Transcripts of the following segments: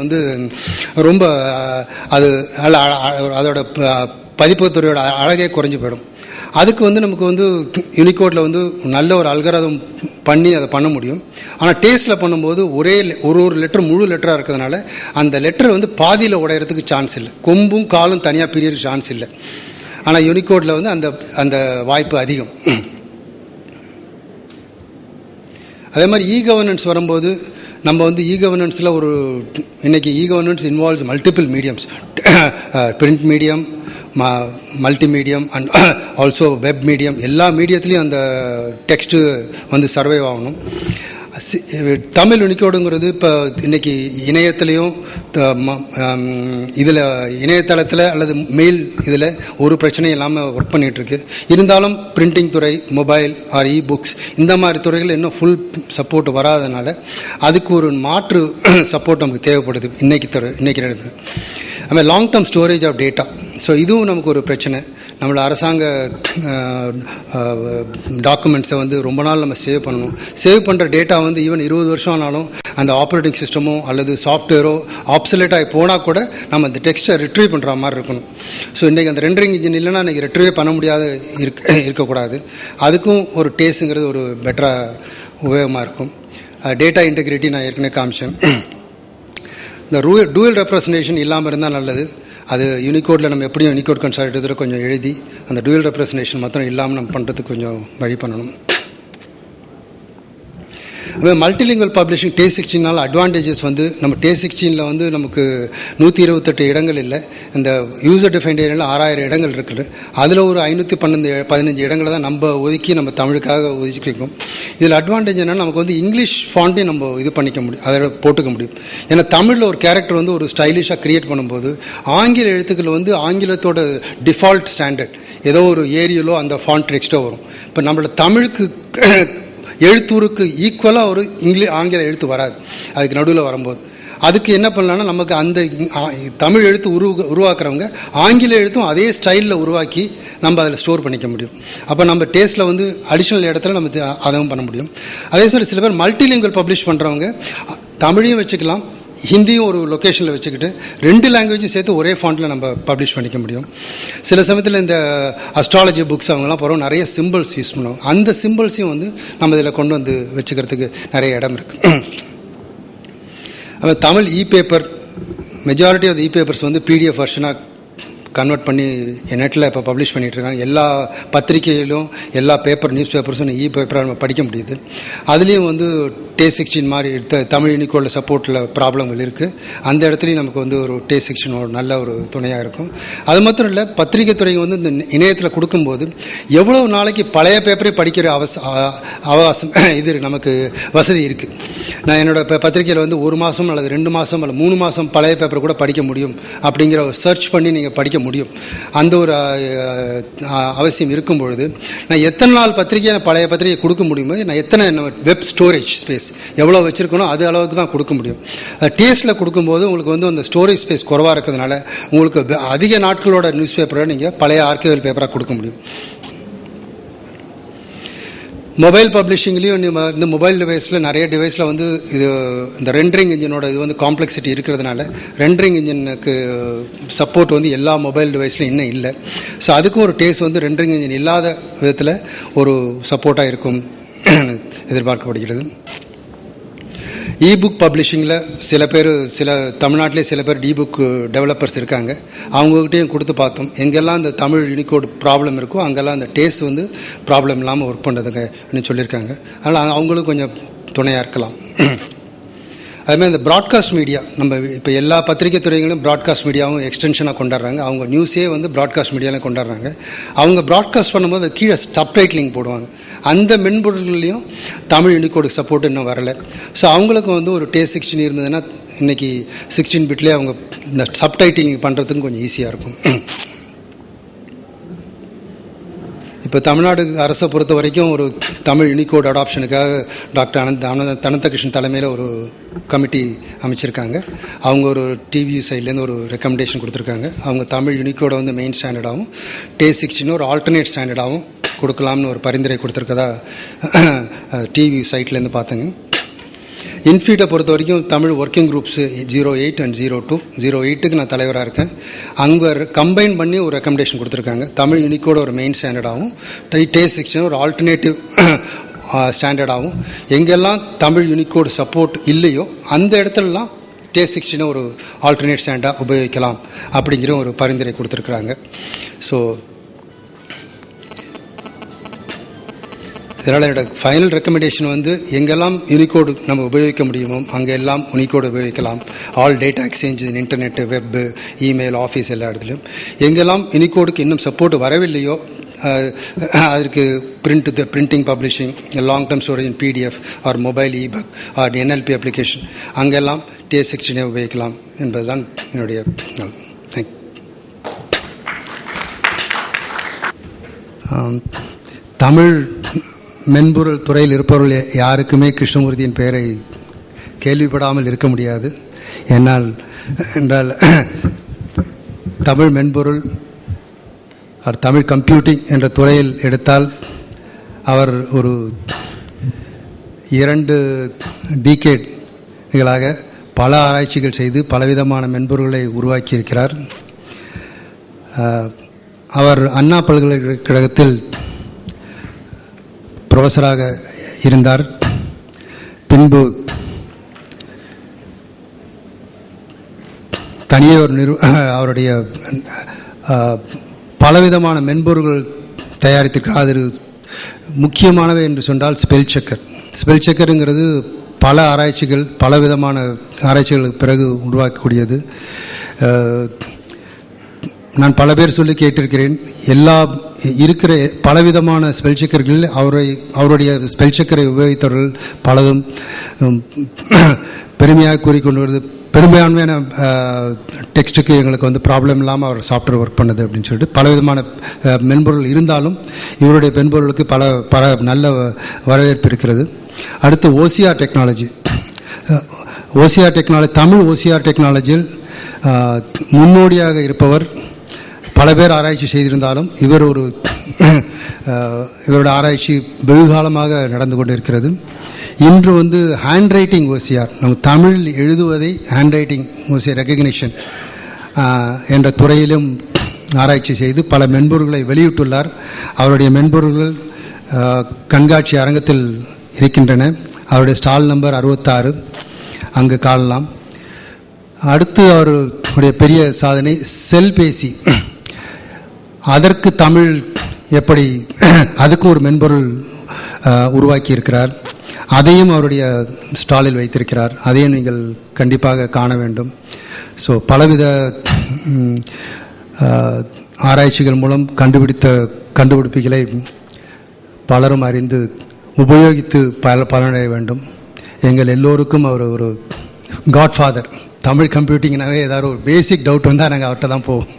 வந்து ரொம்ப அது அதோட ப- பதிப்புத்துறையோட அழகே குறைஞ்சி போயிடும். அதுக்கு வந்து நமக்கு வந்து யூனிகோடில் வந்து நல்ல ஒரு அல்கரதம் பண்ணி அதை பண்ண முடியும். ஆனால் டேஸ்ட்டில் பண்ணும்போது ஒரே ஒரு ஒரு லெட்டர் முழு லெட்டராக இருக்கிறதுனால அந்த லெட்டர் வந்து பாதியில் உடையறதுக்கு சான்ஸ் இல்லை. கொம்பும் காலும் தனியாக பிரியற சான்ஸ் இல்லை. ஆனால் யூனிகோடில் வந்து அந்த அந்த வாய்ப்பு அதிகம். அதே மாதிரி இ கவர்னன்ஸ் வரும்போது நம்ம வந்து இ கவர்னன்ஸில் ஒரு இன்னைக்கு E governance involves multiple mediums print medium ம multi medium and also web medium எல்லா மீடியத்துலேயும் அந்த டெக்ஸ்ட்டு வந்து சர்வைவ் ஆகணும். தமிழ் யூனிகோடுங்கிறது இப்போ இன்றைக்கி இணையத்துலேயும் இதில் இணையதளத்தில் அல்லது மெயில் இதில் ஒரு பிரச்சனை இல்லாமல் ஒர்க் பண்ணிகிட்ருக்கு இருந்தாலும் பிரிண்டிங் துறை மொபைல் ஆர் இ புக்ஸ் இந்த மாதிரி துறைகள் இன்னும் ஃபுல் சப்போர்ட் வராதனால அதுக்கு ஒரு மாற்று சப்போர்ட் நமக்கு தேவைப்படுது. இன்னைக்கு துறை இன்னைக்கு நடப்பு அதுமாதிரி long term storage of data so இதுவும் நமக்கு ஒரு பிரச்சனை. நம்மள அரசாங்க டாக்குமெண்ட்ஸை வந்து ரொம்ப நாள் நம்ம சேவ் பண்ணணும். சேவ் பண்ணுற டேட்டா வந்து ஈவன் இருபது வருஷம் ஆனாலும் அந்த ஆப்ரேட்டிங் சிஸ்டமோ அல்லது சாஃப்ட்வேரோ ஆப்சலேட் ஆகி போனால் கூட நம்ம அந்த டெக்ஸ்ட்டை ரிட்ரீவ் பண்ணுற மாதிரி இருக்கணும். ஸோ இன்றைக்கி அந்த ரெண்டரிங் இன்ஜின் இல்லைன்னா இன்றைக்கி ரிட்ரீவே பண்ண முடியாத இருக்க இருக்கக்கூடாது. அதுக்கும் ஒரு டேஸ்ட்டுங்கிறது ஒரு பெட்டராக உபயோகமாக இருக்கும். டேட்டா இன்டெகிரிட்டி நான் ஏற்கனவே காமிச்சேன். இந்த ரூ டூயல் ரெப்ரசன்டேஷன் இல்லாமல் இருந்தால் நல்லது. அது யூனிகோடில் நம்ம எப்படியும் யூனிகோட் கன்சால்டேட்டில் கொஞ்சம் எழுதி அந்த டூயல் ரெப்ரசன்டேஷன் மாத்திரம் இல்லாமல் நம்ம பண்ணுறதுக்கு கொஞ்சம் வழி பண்ணணும். அதுமாதிரி மல்டிலிங்குவல் பப்ளிஷிங் டே சிக்ஸ்டீனால் அட்வான்டேஜஸ் வந்து நம்ம டே சிக்ஸ்டீனில் வந்து நமக்கு நூற்றி இருபத்தெட்டு இடங்கள் இல்லை. இந்த யூசர் டிஃபைன்ட் ஏரியாவில் ஆறாயிரம் இடங்கள் இருக்குது. அதில் ஒரு ஐநூற்றி பன்னெண்டு பதினஞ்சு இடங்களை தான் நம்ம ஒதுக்கி நம்ம தமிழுக்காக ஒதுக்கிருக்கோம் இதில் அட்வான்டேஜ் என்னென்னா நமக்கு வந்து இங்கிலீஷ் ஃபாண்ட்டே நம்ம இது பண்ணிக்க முடியும். அதில் போட்டுக்க முடியும். ஏன்னா தமிழில் ஒரு கேரக்டர் வந்து ஒரு ஸ்டைலிஷாக கிரியேட் பண்ணும்போது ஆங்கில எழுத்துக்கள் வந்து ஆங்கிலத்தோட டிஃபால்ட் ஸ்டாண்டர்ட் ஏதோ ஒரு ஏரியலோ அந்த ஃபாண்ட் நெக்ஸ்ட்டோ வரும். இப்போ நம்மளோட தமிழுக்கு எழுத்தூருக்கு ஈக்குவலாக ஒரு இங்கிலீஷ் ஆங்கில எழுத்து வராது. அதுக்கு நடுவில் வரும்போது. அதுக்கு என்ன பண்ணலாம்னா நமக்கு அந்த தமிழ் எழுத்து உருவ உருவாக்குறவங்க ஆங்கில எழுத்தும் அதே ஸ்டைலில் உருவாக்கி நம்ம அதில் ஸ்டோர் பண்ணிக்க முடியும். அப்போ நம்ம டேஸ்ட்டில் வந்து அடிஷ்னல் இடத்துல நம்ம அதவும் அதுவும் பண்ண முடியும். அதே மாதிரி சில பேர் மல்டிலிங்குவல் பப்ளிஷ் பண்ணுறவங்க தமிழையும் வச்சுக்கலாம் ஹிந்தியும் ஒரு லொக்கேஷனில் வச்சுக்கிட்டு ரெண்டு லாங்குவேஜும் சேர்த்து ஒரே ஃபாண்ட்டில் நம்ம பப்ளிஷ் பண்ணிக்க முடியும். சில சமயத்தில் இந்த அஸ்ட்ராலஜி புக்ஸ் அவங்கெல்லாம் போகிறோம் நிறைய சிம்பிள்ஸ் யூஸ் பண்ணுவோம் அந்த சிம்பிள்ஸையும் வந்து நம்ம இதில் கொண்டு வந்து வச்சுக்கிறதுக்கு நிறைய இடம் இருக்குது அப்போ Tamil E paper majority of E papers வந்து பிடிஎஃப் வெர்ஷனாக கன்வெர்ட் பண்ணி நெட்டில் இப்போ பப்ளிஷ் பண்ணிகிட்ருக்காங்க இருக்காங்க. எல்லா பத்திரிகையிலும் எல்லா பேப்பர் நியூஸ் பேப்பர்ஸும் இ பேப்பராக நம்ம படிக்க முடியுது. அதுலேயும் வந்து டே செக்ஷன் மாதிரி த- தமிழ் யூனிகோட சப்போர்ட்டில் ப்ராப்ளங்கள் இருக்குது அந்த இடத்துலையும் நமக்கு வந்து ஒரு டே செக்ஷன் ஒரு நல்ல ஒரு துணையாக இருக்கும். அது மாத்திரம் இல்லை பத்திரிகை துறை வந்து இந்த இணையத்தில் கொடுக்கும்போது எவ்வளோ நாளைக்கு பழைய பேப்பரே படிக்கிற அவச அவகாசம் இது நமக்கு வசதி இருக்குது நான் என்னோட இப்போ பத்திரிகையில் வந்து ஒரு மாதம் அல்லது ரெண்டு மாதம் அல்லது மூணு மாதம் பழைய பேப்பர் கூட படிக்க முடியும் அப்படிங்கிற ஒரு சர்ச் பண்ணி நீங்கள் படிக்க முடியும். அந்த ஒரு அவசியம் இருக்கும் பொழுது நான் எத்தனை நாள் பத்திரிகையை பழைய பத்திரிகை கொடுக்க முடியுமோ நான் எத்தனை வெப் ஸ்டோரேஜ் ஸ்பேஸ் எவ்வளோ வச்சுருக்கணும் அது அளவுக்கு தான் கொடுக்க முடியும். டேஸ்ட்டில் கொடுக்கும்போது உங்களுக்கு வந்து அந்த ஸ்டோரேஜ் ஸ்பேஸ் குறவாக இருக்கிறதுனால உங்களுக்கு அதிக நாட்களோட நியூஸ் பேப்பரை நீங்கள் பழைய ஆர்கைவல் பேப்பராக கொடுக்க முடியும். மொபைல் பப்ளிஷிங்லேயும் இந்த மொபைல் டிவைஸில் நிறைய டிவைஸில் வந்து இது இந்த ரெண்டரிங் இன்ஜினோட இது வந்து காம்ப்ளெக்சிட்டி இருக்கிறதுனால ரெண்டரிங் இன்ஜினுக்கு சப்போர்ட் வந்து எல்லா மொபைல் டிவைஸ்லையும் இன்னும் இல்லை. ஸோ அதுக்கும் ஒரு டேஸ்ட் வந்து ரெண்டரிங் இன்ஜின் இல்லாத விதத்தில் ஒரு சப்போர்ட்டாக இருக்கும். எதிர்பார்க்கப்படுகிறது. இபுக் பப்ளிஷிங்கில் சில பேர் சில தமிழ்நாட்டிலே சில பேர் இபுக் டெவலப்பர்ஸ் இருக்காங்க. அவங்ககிட்டயும் கொடுத்து பார்த்தோம். எங்கெல்லாம் இந்த தமிழ் யூனிகோட் ப்ராப்ளம் இருக்கோ அங்கெல்லாம் அந்த டேஸ்ட் வந்து ப்ராப்ளம் இல்லாமல் ஒர்க் பண்ணுறதுங்கன்னு சொல்லியிருக்காங்க. அதனால் அவங்களும் கொஞ்சம் துணையாக இருக்கலாம். அதுமாதிரி இந்த ப்ராட்காஸ்ட் மீடியா நம்ம இப்போ எல்லா பத்திரிகை துறைகளும் ப்ராட்காஸ்ட் மீடியாவும் எக்ஸ்டென்ஷனாக கொண்டாடுறாங்க. அவங்க நியூஸே வந்து ப்ராட்காஸ்ட் மீடியாவில் கொண்டாடுறாங்க. அவங்க ப்ராட்காஸ்ட் பண்ணும்போது கீழே சப்டைட்லிங் போடுவாங்க. அந்த மென்பொருள்களையும் தமிழ் யூனிகோடு சப்போர்ட் இன்னும் வரலை. ஸோ அவங்களுக்கும் வந்து ஒரு டே சிக்ஸ்டீன் இருந்ததுன்னா இன்னைக்கு சிக்ஸ்டீன் பிட்லேயே அவங்க இந்த சப்டைட்டிலிங் பண்ணுறதுக்கு கொஞ்சம் ஈஸியாக இருக்கும். இப்போ தமிழ்நாடு அரசை பொறுத்த வரைக்கும் ஒரு தமிழ் யூனிகோட் அடாப்ஷனுக்காக டாக்டர் அனந்த் அனந்த அனந்தகிருஷ்ணன் தலைமையில் ஒரு கமிட்டி அமைச்சிருக்காங்க. அவங்க ஒரு டிவி சைட்லேருந்து ஒரு ரெக்கமெண்டேஷன் கொடுத்துருக்காங்க. அவங்க தமிழ் யூனிகோட வந்து மெயின் ஸ்டாண்டர்டாகவும் டே சிக்ஸ்டின்னு ஒரு ஆல்டர்னேட் ஸ்டாண்டர்டாகவும் கொடுக்கலாம்னு ஒரு பரிந்துரை கொடுத்துருக்கதா? டிவி சைட்லேருந்து பார்த்தேங்க. இன்ஃபீட்டை பொறுத்த வரைக்கும் Tamil working groups zero eight and zero two zero எயிட்டுக்கு நான் தலைவராக இருக்கேன். அங்கே கம்பைன் பண்ணி ஒரு ரெக்கமெண்டேஷன் கொடுத்துருக்காங்க. தமிழ் யூனிக்கோட ஒரு மெயின் ஸ்டாண்டர்டாகவும் டே செக்ஷன் ஒரு ஆல்டர்னேட்டிவ் ஸ்டாண்டர்டாகவும் எங்கெல்லாம் தமிழ் யூனிக்கோடு சப்போர்ட் இல்லையோ அந்த இடத்துலலாம் டே சிக்ஸ்டினை ஒரு ஆல்டர்னேட் ஸ்டாண்டாக உபயோகிக்கலாம் அப்படிங்கிற ஒரு பரிந்துரை கொடுத்துருக்குறாங்க. ஸோ இதனால் என்னோட ஃபைனல் ரெக்கமெண்டேஷன் வந்து எங்கெல்லாம் யூனிகோடு நம்ம உபயோகிக்க முடியுமோ அங்கெல்லாம் யூனிகோடு உபயோகிக்கலாம். All data exchange internet web email office எல்லா இடத்துலையும். எங்கெல்லாம் யூனிகோடுக்கு இன்னும் சப்போர்ட் வரவில்லையோ அதற்கு print the printing publishing long term storage in PDF or mobile ebook or NLP application அங்கெல்லாம் டே செக்ஷனை உபயோகிக்கலாம் என்பதுதான் என்னுடைய தேங்க் தமிழ் மென்பொருள் துறையில் இருப்பவர்கள் யாருக்குமே கிருஷ்ணமூர்த்தியின் பெயரை கேள்விப்படாமல் இருக்க முடியாது. என்னால் என்றால் தமிழ் மென்பொருள் அவர் தமிழ் கம்ப்யூட்டிங் என்ற துறையில் எடுத்தால் அவர் ஒரு இரண்டு டிகேட்களாக பல ஆராய்ச்சிகள் செய்து பலவிதமான மென்பொருள்களை உருவாக்கியிருக்கிறார். அவர் அண்ணா பல்கலைக்கழகத்தில் ப்ரொஃபஸராக இருந்தார். பின்பு தனியே ஒரு நிறு அவருடைய பலவிதமான மென்பொருள்கள் தயாரித்திருக்கிறார் அது முக்கியமானவை என்று சொன்னால் ஸ்பெல் செக்கர் ஸ்பெல் செக்கருங்கிறது பல ஆராய்ச்சிகள் பலவிதமான ஆராய்ச்சிகளுக்கு பிறகு உருவாக்கக்கூடியது. நான் பல பேர் சொல்லி கேட்டிருக்கிறேன். எல்லா இருக்கிற பலவிதமான ஸ்பெல் செக்கர்களில் அவரை அவருடைய ஸ்பெல் செக்கரை உபயோகித்தவர்கள் பலதும் பெருமையாக கூறிக்கொண்டு வருது. பெரும்பான்மையான டெக்ஸ்ட்டுக்கு எங்களுக்கு வந்து ப்ராப்ளம் இல்லாமல் அவர் சாஃப்ட்வேர் ஒர்க் பண்ணுது அப்படின்னு சொல்லிட்டு பலவிதமான விதமான மென்பொருள் இருந்தாலும் இவருடைய மென்பொருளுக்கு பல பல நல்ல வரவேற்பு இருக்கிறது. அடுத்து OCR technology OCR technology Tamil OCR டெக்னாலஜியில் முன்னோடியாக இருப்பவர் பல பேர் ஆராய்ச்சி செய்திருந்தாலும் இவர் ஒரு இவரோட ஆராய்ச்சி வெகுகாலமாக நடந்து கொண்டிருக்கிறது. இன்று வந்து ஹேண்ட் ரைட்டிங் ஓசியார் நம்ம தமிழ் எழுதுவதை ஹேண்ட் ரைட்டிங் ஓசிஆர் ரெக்கக்னிஷன் என்ற துறையிலும் ஆராய்ச்சி செய்து பல மென்பொருள்களை வெளியிட்டுள்ளார். அவருடைய மென்பொருள்கள் கண்காட்சி அரங்கத்தில் இருக்கின்றன. அவருடைய ஸ்டால் நம்பர் அறுபத்தாறு. அங்கு காணலாம். அடுத்து அவருடைய பெரிய சாதனை செல்பேசி. அதற்கு தமிழ் எப்படி அதுக்கு ஒரு மென்பொருள் உருவாக்கியிருக்கிறார். உருவாக்கி இருக்கிறார் அதையும் அவருடைய ஸ்டாலில் வைத்திருக்கிறார். அதையும் நீங்கள் கண்டிப்பாக காண வேண்டும். ஸோ பலவித ஆராய்ச்சிகள் மூலம் கண்டுபிடித்த கண்டுபிடிப்புகளை பலரும் அறிந்து உபயோகித்து பல பலனடைய வேண்டும். எங்கள் எல்லோருக்கும் அவர் ஒரு காட்ஃபாதர் தமிழ் கம்ப்யூட்டிங்னாவே ஏதாவது ஒரு பேசிக் டவுட் வந்தால் நாங்கள் அவர்கிட்ட தான் போவோம்.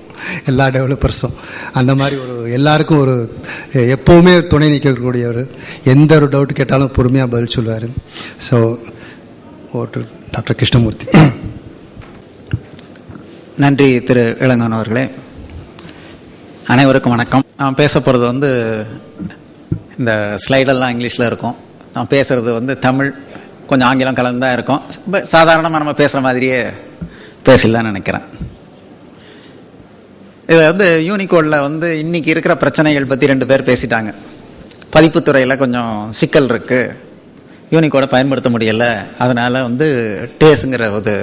எல்லா டெவலப்பர்ஸும் அந்த மாதிரி ஒரு எல்லாருக்கும் ஒரு எப்போவுமே துணை நிற்கக்கூடியவர் எந்த ஒரு டவுட் கேட்டாலும் பொறுமையாக பதில் சொல்லுவார். ஸோ ஓட்டு டாக்டர் கிருஷ்ணமூர்த்தி. நன்றி திரு இளங்கன் அவர்களே. அனைவருக்கும் வணக்கம். நான் பேச போகிறது வந்து இந்த ஸ்லைடெல்லாம் இங்கிலீஷில் இருக்கும். நான் பேசுகிறது வந்து தமிழ் கொஞ்சம் ஆங்கிலம் கலந்து தான் இருக்கும். சாதாரணமாக நம்ம பேசுகிற மாதிரியே பேசலான்னு நினைக்கிறேன். இதில் வந்து யூனிகோடில் வந்து இன்னைக்கு இருக்கிற பிரச்சனைகள் பற்றி ரெண்டு பேர் பேசிட்டாங்க. பதிப்புத்துறையில் கொஞ்சம் சிக்கல் இருக்குது யூனிகோடை பயன்படுத்த முடியல. அதனால் வந்து டேஸுங்கிற ஒரு